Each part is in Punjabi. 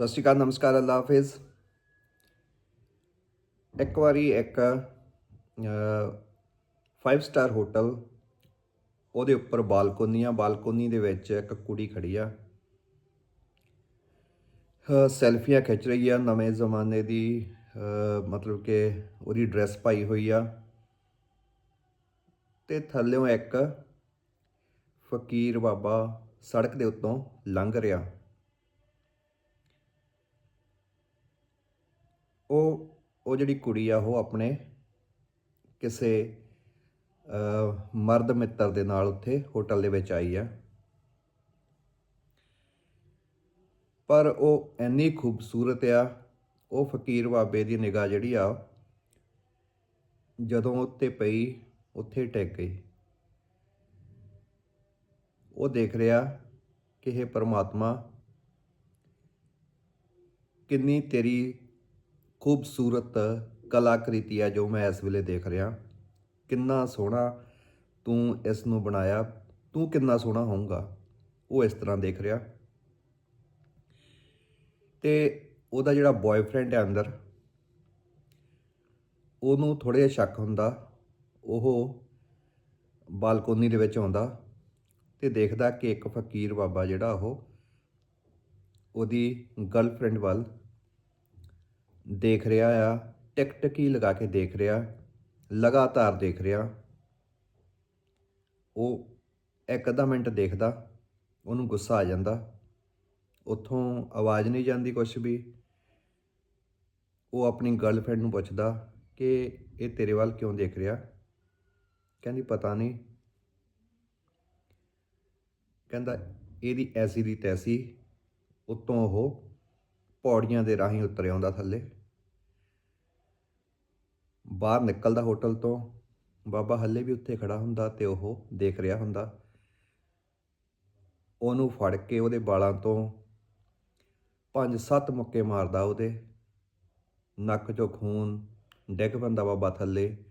ਸਤਿ ਸ਼੍ਰੀ ਅਕਾਲ, ਨਮਸਕਾਰ, ਅੱਲਾ ਹਾਫਿਜ਼। ਇੱਕ ਵਾਰੀ ਇੱਕ 5 ਸਟਾਰ ਹੋਟਲ ਉਹਦੇ ਉੱਪਰ ਬਾਲਕੋਨੀ ਆ ਬਾਲਕੋਨੀ ਦੇ ਵਿੱਚ ਇੱਕ ਕੁੜੀ ਖੜੀ ਆ। ਸੈਲਫੀਆਂ ਖਿੱਚ ਰਹੀ ਆ, ਨਵੇਂ ਜ਼ਮਾਨੇ ਦੀ ਮਤਲਬ ਕਿ ਉਹਦੀ ਡਰੈਸ ਪਾਈ ਹੋਈ ਆ। ਤੇ ਥੱਲੇੋਂ ਇੱਕ ਫਕੀਰ ਬਾਬਾ ਸੜਕ ਦੇ ਉੱਤੋਂ ਲੰਘ ਰਿਹਾ। ਉਹ ਉਹ ਜਿਹੜੀ ਕੁੜੀ ਆ, ਉਹ ਆਪਣੇ ਕਿਸੇ ਮਰਦ ਮਿੱਤਰ ਦੇ ਨਾਲ ਉੱਥੇ ਹੋਟਲ ਦੇ ਵਿੱਚ ਆਈ ਆ। ਪਰ ਉਹ ਇੰਨੀ ਖੂਬਸੂਰਤ ਆ, ਉਹ ਫਕੀਰ ਬਾਬੇ ਦੀ ਨਿਗਾਹ ਜਿਹੜੀ ਆ, ਜਦੋਂ ਉੱਤੇ ਪਈ, ਉੱਥੇ ਟਿਕ ਗਈ। ਉਹ ਦੇਖ ਰਿਹਾ ਕਿ ਇਹ ਪਰਮਾਤਮਾ, ਕਿੰਨੀ ਤੇਰੀ ਖੂਬਸੂਰਤ ਕਲਾਕ੍ਰਿਤੀ ਆ ਜੋ ਮੈਂ ਇਸ ਵੇਲੇ ਦੇਖ ਰਿਹਾ। ਕਿੰਨਾ ਸੋਹਣਾ ਤੂੰ ਇਸ ਨੂੰ ਬਣਾਇਆ। ਤੂੰ ਕਿੰਨਾ ਸੋਹਣਾ ਹੋਊਗਾ। ਉਹ ਇਸ ਤਰ੍ਹਾਂ ਦੇਖ ਰਿਹਾ। ਤੇ ਉਹਦਾ ਜਿਹੜਾ ਬॉयਫ੍ਰੈਂਡ ਹੈ ਅੰਦਰ, ਉਹਨੂੰ ਥੋੜ੍ਹਾ ਜਿਹਾ ਸ਼ੱਕ ਹੁੰਦਾ। ਉਹ ਬਾਲਕੋਨੀ ਦੇ ਵਿੱਚ ਆਉਂਦਾ ਤੇ ਦੇਖਦਾ ਕਿ ਇੱਕ ਫਕੀਰ ਬਾਬਾ ਜਿਹੜਾ ਉਹ, ਉਹਦੀ ਗਰਲਫ੍ਰੈਂਡ ਵੱਲ ਦੇਖ ਰਿਹਾ ਆ ਟਿਕਟਕੀ ਲਗਾ ਕੇ ਦੇਖ ਰਿਹਾ, ਲਗਾਤਾਰ ਦੇਖ ਰਿਹਾ। ਉਹ ਇੱਕ ਅੱਧਾ ਮਿੰਟ ਦੇਖਦਾ, ਉਹਨੂੰ ਗੁੱਸਾ ਆ ਜਾਂਦਾ। ਉੱਥੋਂ ਆਵਾਜ਼ ਨਹੀਂ ਜਾਂਦੀ ਕੁਛ ਵੀ। ਉਹ ਆਪਣੀ ਗਰਲਫ੍ਰੈਂਡ ਨੂੰ ਪੁੱਛਦਾ ਕਿ ਇਹ ਤੇਰੇ ਵੱਲ ਕਿਉਂ ਦੇਖ ਰਿਹਾ? ਕਹਿੰਦੀ, ਪਤਾ ਨਹੀਂ। ਕਹਿੰਦਾ, ਇਹਦੀ ਐਸੀ ਦੀ ਤੈਸੀ। ਉਤੋਂ ਉਹ ਪੌੜੀਆਂ ਦੇ ਰਾਹੀਂ ਉਤਰ ਆਉਂਦਾ ਥੱਲੇ। ਬਾਹਰ ਨਿਕਲਦਾ ਹੋਟਲ ਤੋਂ, ਬਾਬਾ ਹੱਲੇ ਵੀ ਉੱਥੇ ਖੜਾ ਹੁੰਦਾ ਤੇ ਉਹ ਦੇਖ ਰਿਹਾ ਹੁੰਦਾ। ਉਹਨੂੰ ਫੜ ਕੇ ਉਹਦੇ ਵਾਲਾਂ ਤੋਂ ਪੰਜ ਸੱਤ ਮੁੱਕੇ ਮਾਰਦਾ ਉਹਦੇ। ਨੱਕ 'ਚੋਂ ਖੂਨ ਡਿੱਗ ਪੈਂਦਾ ਬਾਬਾ ਥੱਲੇ।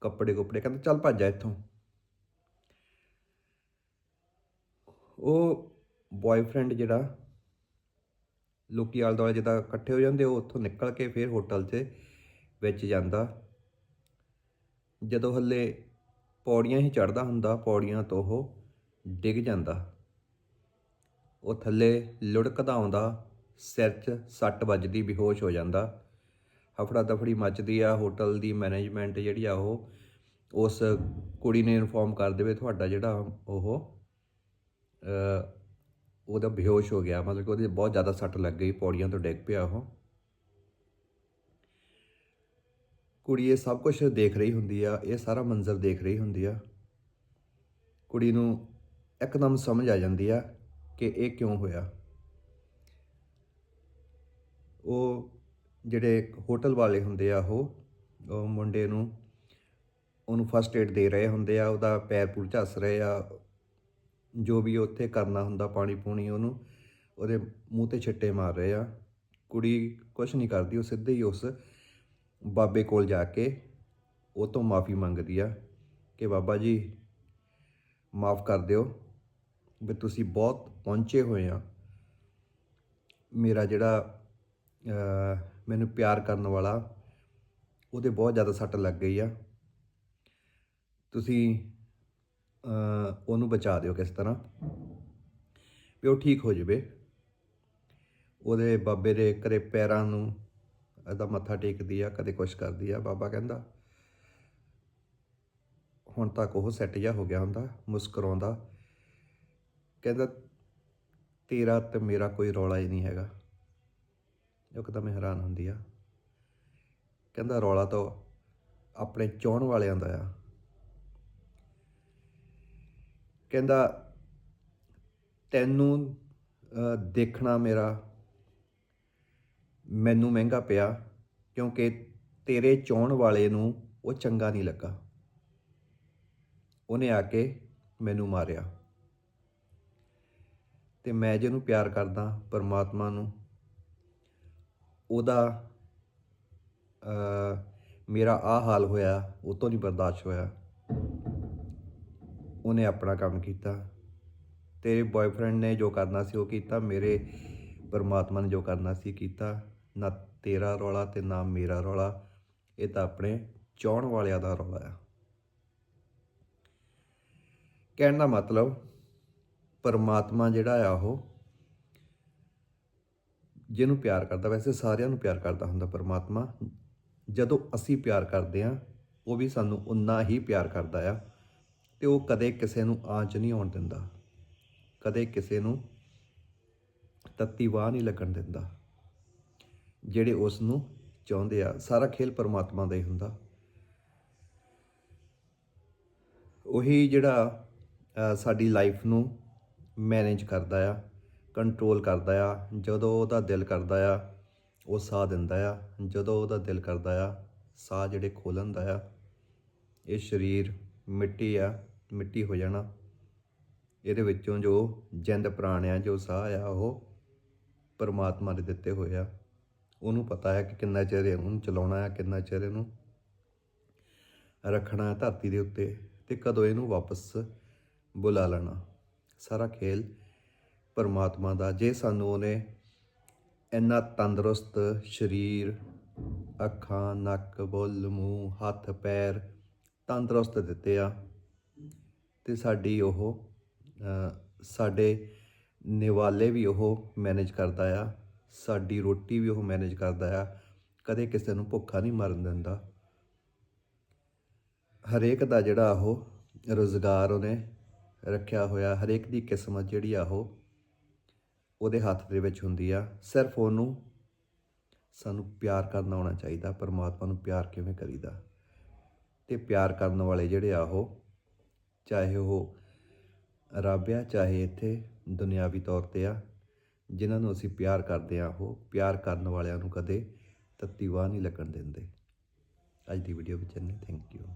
ਕੱਪੜੇ ਕੁਪੜੇ ਕਹਿੰਦਾ, ਚੱਲ ਭੱਜ ਜਾ ਇੱਥੋਂ। ਉਹ ਬॉयਫ੍ਰੈਂਡ ਜਿਹੜਾ ਲੋਕੀ ਆਲੇ ਦੁਆਲੇ ਜਿੱਦਾਂ ਇਕੱਠੇ ਹੋ ਜਾਂਦੇ, ਉਹ ਉੱਥੋਂ ਨਿਕਲ ਕੇ ਫਿਰ ਹੋਟਲ 'ਚ ਵਿੱਚ ਜਾਂਦਾ। ਜਦੋਂ ਹੱਲੇ ਪੌੜੀਆਂ ਹੀ ਚੜਦਾ ਹੁੰਦਾ, ਪੌੜੀਆਂ ਤੋਂ ਉਹ ਡਿੱਗ ਜਾਂਦਾ। ਉਹ ਥੱਲੇ ਲੁੜਕਦਾ ਆਉਂਦਾ, ਸਿਰ 'ਚ ਸੱਟ ਵੱਜਦੀ, ਬੇਹੋਸ਼ ਹੋ ਜਾਂਦਾ। ਹਫੜਾ ਦਫੜੀ ਮੱਚਦੀ ਆ, ਹੋਟਲ ਦੀ ਮੈਨੇਜਮੈਂਟ ਜਿਹੜੀ ਆ ਉਹ, ਉਸ ਕੁੜੀ ਨੇ ਇਨਫੋਰਮ ਕਰ ਦੇਵੇ ਤੁਹਾਡਾ ਜਿਹੜਾ ਉਹ ਉਹਦਾ ਬੇਹੋਸ਼ ਹੋ ਗਿਆ। ਮਤਲਬ ਕਿ ਉਹਦੇ ਬਹੁਤ ਜ਼ਿਆਦਾ ਸੱਟ ਲੱਗ ਗਈ, ਪੌੜੀਆਂ ਤੋਂ ਡਿੱਗ ਪਿਆ ਉਹ। ਕੁੜੀ ਇਹ ਸਭ ਕੁਝ ਦੇਖ ਰਹੀ ਹੁੰਦੀ ਆ, ਇਹ ਸਾਰਾ ਮੰਜ਼ਰ ਦੇਖ ਰਹੀ ਹੁੰਦੀ ਆ। ਕੁੜੀ ਨੂੰ ਇੱਕਦਮ ਸਮਝ ਆ ਜਾਂਦੀ ਆ ਕਿ ਇਹ ਕਿਉਂ ਹੋਇਆ। ਉਹ ਜਿਹੜੇ ਹੋਟਲ ਵਾਲੇ ਹੁੰਦੇ ਆ ਉਹ ਉਹ ਮੁੰਡੇ ਨੂੰ ਉਹਨੂੰ ਫਸਟ ਏਡ ਦੇ ਰਹੇ ਹੁੰਦੇ ਆ, ਉਹਦਾ ਪੈਰ ਪੂਰ ਝੱਸ ਰਹੇ ਆ। ਜੋ ਵੀ ਉੱਥੇ ਕਰਨਾ ਹੁੰਦਾ ਪਾਣੀ ਪੂਣੀ ਉਹਨੂੰ, ਉਹਦੇ ਮੂੰਹ ਤੇ ਛਿੱਟੇ ਮਾਰ ਰਹੇ ਆ। ਕੁੜੀ ਕੁਝ ਨਹੀਂ ਕਰਦੀ, ਉਹ ਸਿੱਧੇ ਹੀ ਉਸ ਬਾਬੇ ਕੋਲ ਜਾ ਕੇ ਉਹ ਤੋਂ ਮਾਫੀ ਮੰਗਦੀ ਆ ਕਿ ਬਾਬਾ ਜੀ, ਮਾਫ ਕਰ ਦਿਓ ਵੀ ਤੁਸੀਂ ਬਹੁਤ ਪਹੁੰਚੇ ਹੋਏ ਆ। ਮੇਰਾ ਜਿਹੜਾ ਮੈਨੂੰ ਪਿਆਰ ਕਰਨ ਵਾਲਾ, ਉਹਦੇ ਬਹੁਤ ਜ਼ਿਆਦਾ ਸੱਟ ਲੱਗ ਗਈ ਆ। ਤੁਸੀਂ ਉਹਨੂੰ ਬਚਾ ਦਿਓ ਕਿਸ ਤਰ੍ਹਾਂ ਵੀ ਉਹ ਠੀਕ ਹੋ ਜਾਵੇ। ਉਹਦੇ ਬਾਬੇ ਦੇ ਘਰੇ ਪੈਰਾਂ ਨੂੰ ਇਹਦਾ ਮੱਥਾ ਟੇਕਦੀ ਆ, ਕਦੇ ਕੁਛ ਕਰਦੀ ਆ। ਬਾਬਾ ਕਹਿੰਦਾ, ਹੁਣ ਤੱਕ ਉਹ ਸੈੱਟ ਜਾ ਹੋ ਗਿਆ ਹੁੰਦਾ, ਮੁਸਕਰਾਉਂਦਾ। ਕਹਿੰਦਾ, ਤੇਰਾ ਤੇ ਮੇਰਾ ਕੋਈ ਰੌਲਾ ਹੀ ਨਹੀਂ ਹੈਗਾ। ਇੱਕਦਮ ਹੈਰਾਨ ਹੁੰਦੀ ਆ। ਕਹਿੰਦਾ, ਰੌਲਾ ਤਾਂ ਆਪਣੇ ਚੋਣ ਵਾਲਿਆਂ ਦਾ ਆ। ਕਹਿੰਦਾ, ਤੈਨੂੰ ਦੇਖਣਾ ਮੇਰਾ ਮੈਨੂੰ ਮਹਿੰਗਾ ਪਿਆ ਕਿਉਂਕਿ ਤੇਰੇ ਚਾਹਣ ਵਾਲੇ ਨੂੰ ਉਹ ਚੰਗਾ ਨਹੀਂ ਲੱਗਾ। ਉਹਨੇ ਆ ਕੇ ਮੈਨੂੰ ਮਾਰਿਆ। ਤੇ ਮੈਂ ਜਿਹਨੂੰ ਪਿਆਰ ਕਰਦਾ ਪਰਮਾਤਮਾ ਨੂੰ, ਉਹਦਾ ਮੇਰਾ ਆ ਹਾਲ ਹੋਇਆ ਉਹ ਤੋਂ ਨਹੀਂ ਬਰਦਾਸ਼ਤ ਹੋਇਆ। ਉਹਨੇ ਆਪਣਾ ਕੰਮ ਕੀਤਾ। ਤੇਰੇ ਬॉयਫ੍ਰੈਂਡ ਨੇ ਜੋ ਕਰਨਾ ਸੀ ਉਹ ਕੀਤਾ, ਮੇਰੇ ਪਰਮਾਤਮਾ ਨੇ ਜੋ ਕਰਨਾ ਸੀ ਕੀਤਾ। ਨਾ ਤੇਰਾ ਰੌਲਾ ਤੇ ਨਾ ਮੇਰਾ ਰੌਲਾ, ਇਹ ਤਾਂ ਆਪਣੇ ਚਾਹਣ ਵਾਲਿਆਂ ਦਾ ਰੌਲਾ ਆ। ਕਹਿਣ ਦਾ ਮਤਲਬ, ਪਰਮਾਤਮਾ ਜਿਹੜਾ ਆ ਉਹ ਜਿਹਨੂੰ ਪਿਆਰ ਕਰਦਾ, ਵੈਸੇ ਸਾਰਿਆਂ ਨੂੰ ਪਿਆਰ ਕਰਦਾ ਹੁੰਦਾ ਪਰਮਾਤਮਾ, ਜਦੋਂ ਅਸੀਂ ਪਿਆਰ ਕਰਦੇ ਆ ਉਹ ਵੀ ਸਾਨੂੰ ਉਨਾ ਹੀ ਪਿਆਰ ਕਰਦਾ ਆ, ਤੇ ਉਹ ਕਦੇ ਕਿਸੇ ਨੂੰ ਆਂਚ ਨਹੀਂ ਆਉਣ ਦਿੰਦਾ, ਕਦੇ ਕਿਸੇ ਨੂੰ ਤੱਤੀ ਵਾਹ ਨਹੀਂ ਲੱਗਣ ਦਿੰਦਾ। ਜਿਹੜੇ ਉਸ ਨੂੰ ਚਾਹੁੰਦੇ ਆ, ਸਾਰਾ ਖੇਲ ਪਰਮਾਤਮਾ ਦਾ ਹੀ ਹੁੰਦਾ। ਉਹੀ ਜਿਹੜਾ ਸਾਡੀ ਲਾਈਫ ਨੂੰ ਮੈਨੇਜ ਕਰਦਾ ਆ ਕੰਟਰੋਲ ਕਰਦਾ ਆ, ਜਦੋਂ ਉਹਦਾ ਦਿਲ ਕਰਦਾ ਆ, ਉਹ ਸਾਹ ਦਿੰਦਾ ਆ। ਜਦੋਂ ਉਹਦਾ ਦਿਲ ਕਰਦਾ ਆ, ਸਾਹ ਜਿਹੜੇ ਖੋਲਣ ਦਾ ਆ, ਇਹ ਸਰੀਰ ਮਿੱਟੀ ਆ, ਮਿੱਟੀ ਹੋ ਜਾਣਾ। ਇਹਦੇ ਵਿੱਚੋਂ ਜੋ ਜਿੰਦ ਪ੍ਰਾਣ ਆ, ਜੋ ਸਾਹ ਆ, ਉਹ ਪਰਮਾਤਮਾ ਦੇ ਦਿੱਤੇ ਹੋਏ ਆ। ਉਹਨੂੰ ਪਤਾ ਹੈ ਕਿ ਕਿੰਨਾ ਚਿਰ ਇਹਨੂੰ ਚਲਾਉਣਾ ਹੈ, ਕਿੰਨਾ ਚਿਰ ਇਹਨੂੰ ਰੱਖਣਾ ਹੈ ਧਰਤੀ ਦੇ ਉੱਤੇ ਤੇ ਕਦੋਂ ਇਹਨੂੰ ਵਾਪਸ ਬੁਲਾ ਲੈਣਾ। ਸਾਰਾ ਖੇਲ ਪਰਮਾਤਮਾ ਦਾ। ਜੇ ਸਾਨੂੰ ਉਹਨੇ ਇੰਨਾ ਤੰਦਰੁਸਤ ਸਰੀਰ, ਅੱਖਾਂ, ਨੱਕ, ਬੁੱਲ, ਮੂੰਹ, ਹੱਥ, ਪੈਰ ਤੰਦਰੁਸਤ ਦਿੱਤੇ ਆ ਤੇ ਸਾਡੀ ਉਹ ਸਾਡੇ ਨਿਵਾਲੇ ਵੀ ਉਹ ਮੈਨੇਜ ਕਰਦਾ ਆ। ਸਾਡੀ ਰੋਟੀ ਵੀ ਉਹ ਮੈਨੇਜ ਕਰਦਾ ਆ, ਕਦੇ ਕਿਸੇ ਨੂੰ ਭੁੱਖਾ ਨਹੀਂ ਮਰਨ ਦਿੰਦਾ। ਹਰੇਕ ਦਾ ਜਿਹੜਾ ਉਹ ਰੋਜ਼ਗਾਰ ਉਹਨੇ ਰੱਖਿਆ ਹੋਇਆ, ਹਰੇਕ ਦੀ ਕਿਸਮਤ ਜਿਹੜੀ ਆ ਉਹ ਉਹਦੇ ਹੱਥ ਦੇ ਵਿੱਚ ਹੁੰਦੀ ਆ। ਸਿਰਫ ਉਹਨੂੰ ਸਾਨੂੰ ਪਿਆਰ ਕਰਨਾ ਆਉਣਾ ਚਾਹੀਦਾ, ਪਰਮਾਤਮਾ ਨੂੰ ਪਿਆਰ ਕਿਵੇਂ ਕਰੀਦਾ। ਤੇ ਪਿਆਰ ਕਰਨ ਵਾਲੇ ਜਿਹੜੇ ਆ ਉਹ, ਚਾਹੇ ਉਹ ਰੱਬ ਆ, ਚਾਹੇ ਇੱਥੇ ਦੁਨਿਆਵੀ ਤੌਰ ਤੇ ਆ ਜਿਨ੍ਹਾਂ ਨੂੰ ਅਸੀਂ ਪਿਆਰ ਕਰਦੇ ਆ ਉਹ ਪਿਆਰ ਕਰਨ ਵਾਲਿਆਂ ਨੂੰ ਕਦੇ ਤੱਤੀ ਵਾਹ ਨਹੀਂ ਲੱਗਣ ਦਿੰਦੇ। ਅੱਜ ਦੀ ਵੀਡੀਓ ਵਿੱਚ ਇੰਨੇ ਥੈਂਕ ਯੂ